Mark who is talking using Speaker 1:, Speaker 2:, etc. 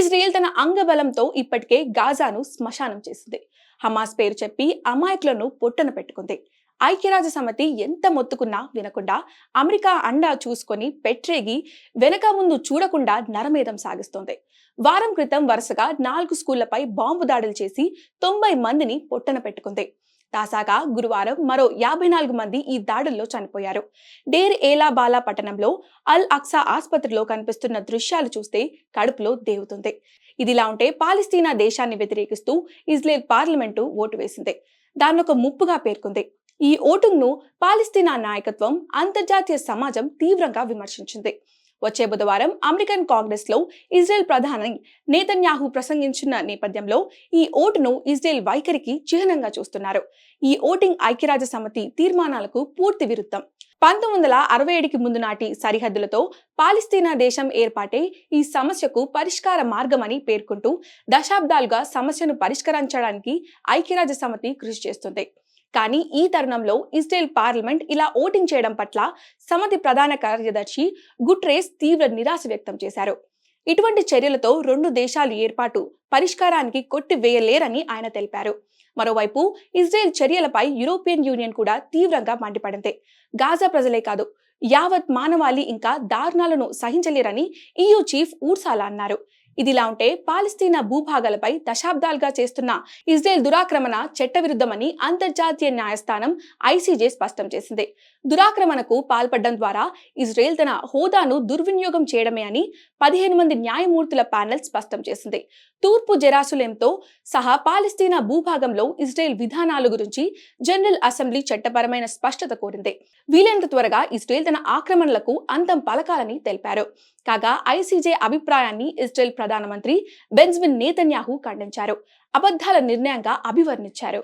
Speaker 1: Israel తన అంగబలంతో ఇప్పటికే గాజాను శ్మశానం చేసింది. హమాస్ పేరు చెప్పి అమాయకులను పొట్టన పెట్టుకుంది. ఐక్యరాజ్య సమితి ఎంత మొత్తుకున్నా వినకుండా అమెరికా అండా చూసుకొని పెట్రేగి వెనక ముందు చూడకుండా నరమేధం సాగిస్తోంది. వారం క్రితం వరుసగా నాలుగు స్కూళ్ళపై బాంబు దాడులు చేసి తొంభై మందిని పొట్టన పెట్టుకుంది. తాజాగా గురువారం మరో యాభై నాలుగు మంది ఈ దాడుల్లో చనిపోయారు. డేర్ ఏలా బాలా పట్టణంలో అల్ అక్సా ఆసుపత్రిలో కనిపిస్తున్న దృశ్యాలు చూస్తే కడుపులో దేవుతుంది. ఇదిలా ఉంటే పాలస్తీనా దేశాన్ని వ్యతిరేకిస్తూ ఇజ్రాయెల్ పార్లమెంటు ఓటు వేసింది. దాన్ని ఒక ముప్పుగా పేర్కొంది. ఈ ఓటును పాలస్తీనా నాయకత్వం అంతర్జాతీయ సమాజం తీవ్రంగా విమర్శించింది. వచ్చే బుధవారం అమెరికన్ కాంగ్రెస్లో ఇజ్రాయెల్ ప్రధాని నేతన్యాహు ప్రసంగించిన నేపథ్యంలో ఈ ఓటును ఇజ్రాయెల్ వైఖరికి చిహ్నంగా చూస్తున్నారు. ఈ ఓటింగ్ ఐక్యరాజ్య సమితి తీర్మానాలకు పూర్తి విరుద్ధం. పంతొమ్మిది వందల అరవై ఏడుకి ముందు నాటి సరిహద్దులతో పాలిస్తీనా దేశం ఏర్పాటే ఈ సమస్యకు పరిష్కార మార్గమని పేర్కొంటూ దశాబ్దాలుగా సమస్యను పరిష్కరించడానికి ఐక్యరాజ్య సమితి కృషి చేస్తుంది. కానీ ఈ తరుణంలో ఇజ్రాయెల్ పార్లమెంట్ ఇలా ఓటింగ్ చేయడం పట్ల సమితి ప్రధాన కార్యదర్శి గుట్రేస్ తీవ్ర నిరాశ వ్యక్తం చేశారు. ఇటువంటి చర్యలతో రెండు దేశాలు ఏర్పాటు పరిష్కారానికి కొట్టివేయలేరని ఆయన తెలిపారు. మరోవైపు ఇజ్రాయెల్ చర్యలపై యూరోపియన్ యూనియన్ కూడా తీవ్రంగా మండిపడింది. గాజా ప్రజలే కాదు యావత్ మానవాళి ఇంకా దారుణాలను సహించలేరని ఈయూ చీఫ్ ఊర్సాలా అన్నారు. ఇదిలా ఉంటే పాలస్తీనా భూభాగాలపై దశాబ్దాలుగా చేస్తున్న ఇజ్రాయెల్ దురాక్రమణ చట్టవిరుద్ధమని అంతర్జాతీయ న్యాయస్థానం ఐసీజే స్పష్టం చేసింది. దురాక్రమణకు పాల్పడడం ద్వారా ఇజ్రాయెల్ తన హోదాను దుర్వినియోగం చేయడమే అని పదిహేను మంది న్యాయమూర్తుల ప్యానెల్ స్పష్టం చేసింది. తూర్పు జెరాసులేంతో సహా పాలస్తీనా భూభాగంలో ఇజ్రాయెల్ విధానాల గురించి జనరల్ అసెంబ్లీ చట్టపరమైన స్పష్టత కోరింది. వీలైనంత త్వరగా ఇజ్రాయెల్ తన ఆక్రమణలకు అంతం పలకాలని తెలిపారు. కాగా ఐసీజే అభిప్రాయాన్ని ఇజ్రాయెల్ ప్రధానమంత్రి బెంజమిన్ నేతన్యాహు ఖండించారు. అబద్ధాల నిర్ణయంగా అభివర్ణించారు.